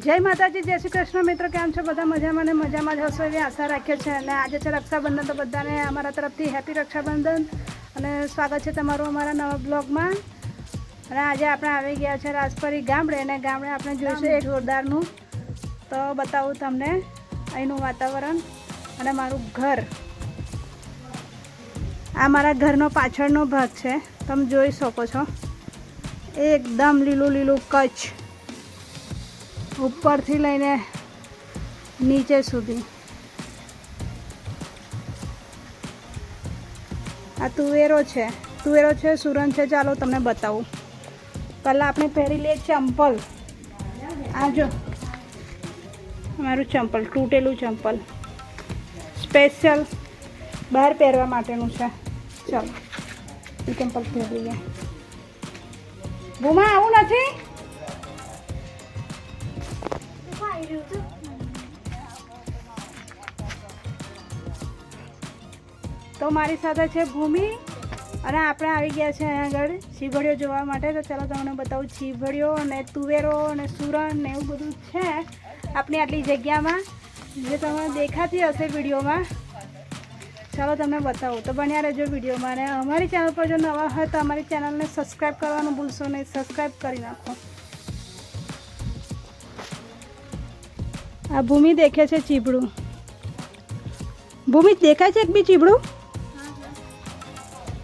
જય માતાજી, જય શ્રી કૃષ્ણ. મિત્રો, કેમ છો? બધા મજામાં ને મજામાં જ હશો એવી આશા રાખીએ છીએ. અને આજે છે રક્ષાબંધન, તો બધાને અમારા તરફથી હેપી રક્ષાબંધન. અને સ્વાગત છે તમારું અમારા નવા બ્લોગમાં. અને આજે આપણે આવી ગયા છે રાજપરી ગામડે. અને ગામડે આપણે જોઈશું એક જોરદારનું. તો બતાવું તમને અહીંનું વાતાવરણ અને મારું ઘર. આ મારા ઘરનો પાછળનો ભાગ છે. તમે જોઈ શકો છો. એકદમ લીલું લીલું કચ્છ. ઉપરથી લઈને નીચે સુધી. આ તુવેરો છે. તુવેરો છે સુરન છે, ચાલો તમને બતાવું. પહેલાં આપણે પહેરી લઈએ ચંપલ. આ જો મારું ચંપલ, તૂટેલું ચંપલ. સ્પેશિયલ બહાર પહેરવા માટેનું છે. ચાલો, ચંપલ પહેરી લઈએ. ભૂમા આવું નથી? તો મારી સાથે છે ભૂમિ અને આપણે આવી ગયા છે અહીંયા આગળ ચીભડીઓ જોવા માટે. તો ચાલો તમને બતાવું ચીભડીઓ અને તુવેરો અને સુરણ ને એવું બધું છે આપણી આટલી જગ્યામાં. જે તમને દેખાતી હશે વિડીયોમાં. ચાલો તમને બતાવું. તો બન્યા રહેજો વિડીયોમાં. અને અમારી ચેનલ પર જો નવા હોય તો અમારી ચેનલને સબસ્ક્રાઈબ કરવાનું ભૂલશો નહીં. સબસ્ક્રાઈબ કરી નાખો. આ ભૂમિ દેખે છે ચીબડું. ભૂમિ દેખાય છે એક બી ચીબડું?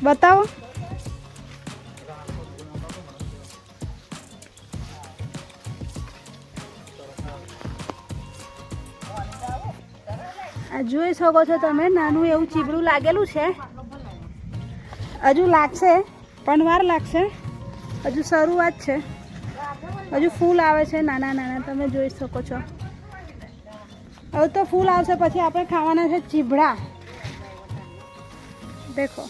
બતાવો. આ જોઈ શકો છો તમે, નાનું એવું ચીબડું લાગેલું છે. હજુ લાગશે, પણ વાર લાગશે. હજુ શરૂઆત છે. હજુ ફૂલ આવે છે, નાના નાના, તમે જોઈ શકો છો. હવે તો ફૂલ આવશે, પછી આપણે ખાવાના છે ચીભડા. દેખો.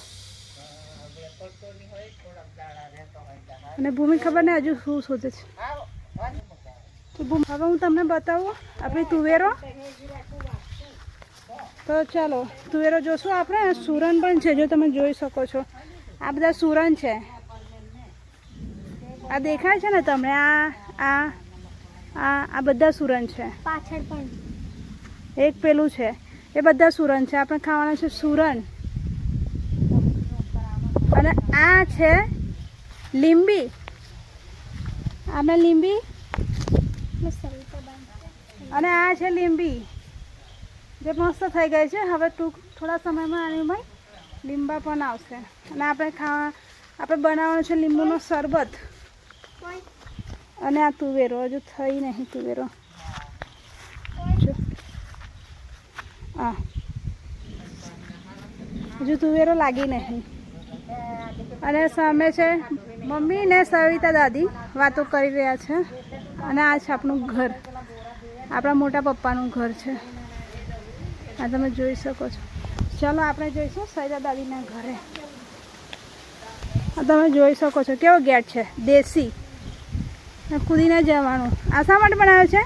અને ભૂમિ ખબર ને હજુ શું શોધે છે. હવે હું તમને બતાવું આપણી તુવેરો. તો ચાલો, તુવેરો જોશું આપણે? સુરણ પણ છે, જો તમે જોઈ શકો છો. આ બધા સુરણ છે. આ દેખાય છે ને તમને? આ આ આ બધા સુરણ છે. પાછળ પણ. એક પેલું છે. એ બધા સુરણ છે. આપણે ખાવાના છે સુરણ. અને આ છે લીંબી. આને લીંબી? અને આ છે લીંબી. જે મસ્ત થઈ ગઈ છે. હવે ટૂંક થોડા સમયમાં આની ભાઈ લીંબા પણ આવશે. અને આપણે ખાવા આપણે બનાવવાનું છે લીંબુનો શરબત. અને આ તુવેરો. હજુ થઈ નહીં તુવેરો. હા. હજુ તુવેરો લાગી નહીં. અને સામે છે મમ્મી ને સવિતા દાદી વાતો કરી રહ્યા છે. અને આ છે આપણું ઘર. આપણા મોટા પપ્પાનું ઘર છે. આ તમે જોઈ શકો છો. ચાલો આપણે જોઈશું સવિતા દાદીના ઘરે. આ તમે જોઈ શકો છો કેવો ગેટ છે. દેશી. કૂદીને જવાનું. આ શા માટે બનાવ્યો છે?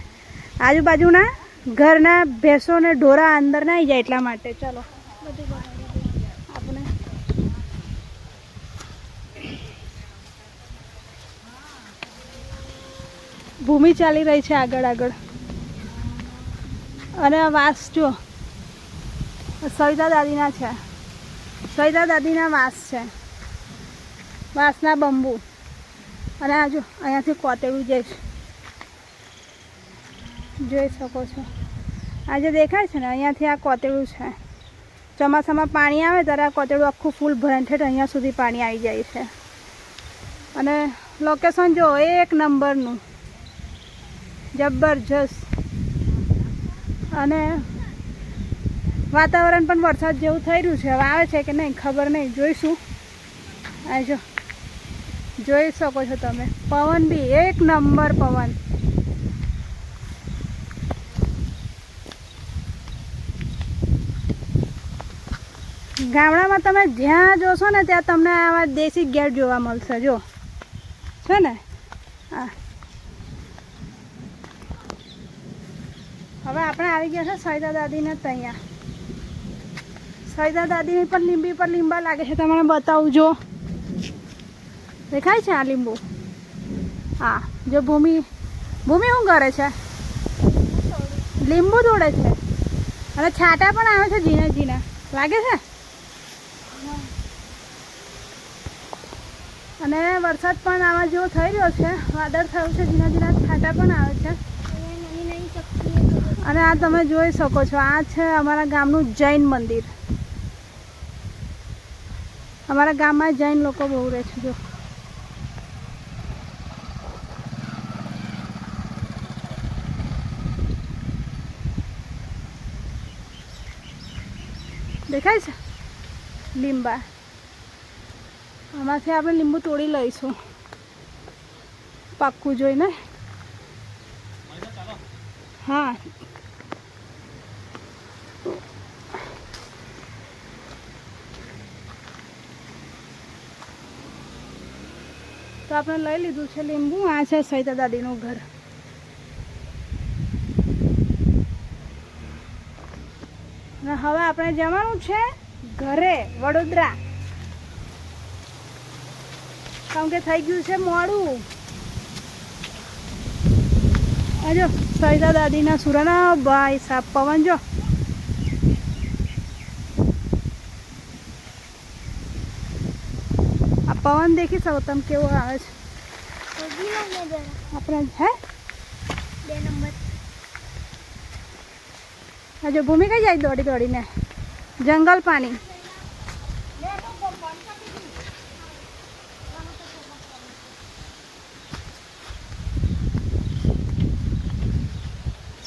આજુબાજુના ઘરના ભેંસો ને ઢોરા અંદર ના આવી જાય એટલા માટે. ચલો. ભૂમિ ચાલી રહી છે આગળ આગળ. અને આ વાસ જો સવિતા દાદીના છે. સવિતા દાદીના વાસ છે. વાસના બંબુ. અને આ જો, અહીંયાથી કોતેડું જઈશ. જોઈ શકો છો. આ જે દેખાય છે ને, અહીંયાથી આ કોતેડું છે. ચોમાસામાં પાણી આવે ત્યારે આ કોતેડું આખું ફૂલ ભરાઈને અહીંયા સુધી પાણી આવી જાય છે. અને લોકેશન જો એક નંબરનું. જબરજસ્ત. અને વાતાવરણ પણ વરસાદ જેવું થઈ રહ્યું છે. હવે આવે છે કે નહીં, ખબર નહીં. જોઈશું. આ જો. જોઈ શકો છો તમે. પવન બી એક નંબર પવન. ગામડામાં તમે જ્યાં જોશો ને ત્યાં તમને આવા દેશી ગેટ જોવા મળશે, જો. છે ને? હા. હવે આપણે આવી ગયા છે સૈદા દાદીને ત્યાં. સૈદા દાદીની પણ લીંબી પર લીંબા લાગે છે તમને બતાવું જો દેખાય છે આ લીંબુ? હા, જો ભૂમિ ભૂમિ શું કરે છે? લીંબુ તોડે છે. અને છાંટા પણ આવે છે ઝીણા ઝીણા. લાગે છે? અને વરસાદ પણ આવા જેવો થઈ રહ્યો છે. વાદળ થયું છે ઝીણા ઝીણા છાંટા પણ આવે છે. અને આ તમે જોઈ શકો છો, આ છે અમારા ગામનું જૈન મંદિર. અમારા ગામમાં જૈન લોકો બહુ રહે છે, જો. દેખાય છે? લીંબા. આમાંથી આપણે લીંબુ તોડી લઈશું. પાક્કું જોઈને. હા. તો આપણે લઈ લીધું છે લીંબુ. આ છે સૈતા દાદીનું ઘર. હવે આપણે જવાનું છે ઘરે, વડોદરા. કારણ કે થઈ ગયું છે મોડું. આજો સૈદા દાદીના સુરાના ભાઈ સાહેબ પવન જો. આ પવન દેખી શકો તમે કેવો આવે છે. આપણે હે? આજો ભૂમિ કઈ જાય દોડી દોડીને? જંગલ પાણી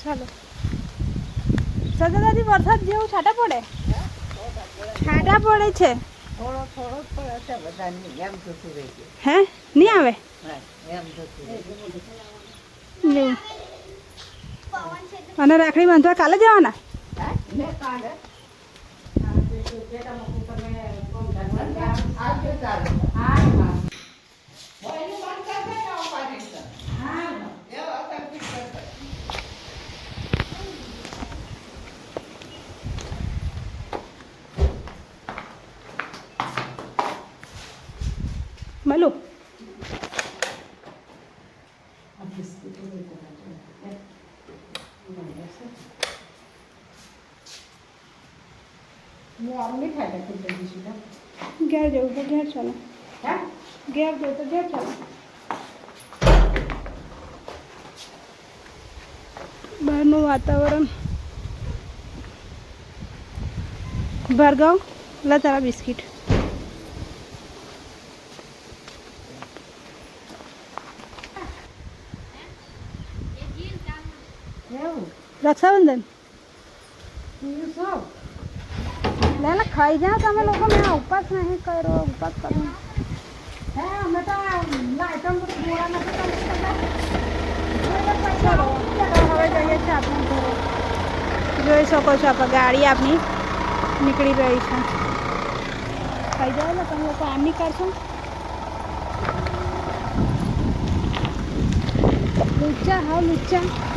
ચાલો સજા નથી વરસાદ જેવું છાંટા પડે? છાંટા પડે છે. થોડો થોડો પડે છે બધાની એમ જતું રહી ગયું હે? નહીં આવે? એમ જતું રહી અને રાખડી બાંધવા કાલે જવાના? મળું ઘેર જવું તો ઘેર ચાલો. ઘેર જવું તો ઘેર ચાલો. બહારનું વાતાવરણ. ભાર્ગવ લે તારા બિસ્કિટ. રક્ષાબંધન ના લે ખાઈ જાઓ તમે લોકો મેં ઉપવાસ નહીં કરો ઉપવાસ કરો હે અમે તો લાઈટમ ગોળા નથી હવે જઈએ છીએ આપણે ઘરે. જોઈ શકો છો આપણે ગાડી આપણી નીકળી રહી છે. ખાઈ જાઓ ને તમે લોકો આમ નીકળશો લુચ્ચા હા લુચ્ચા.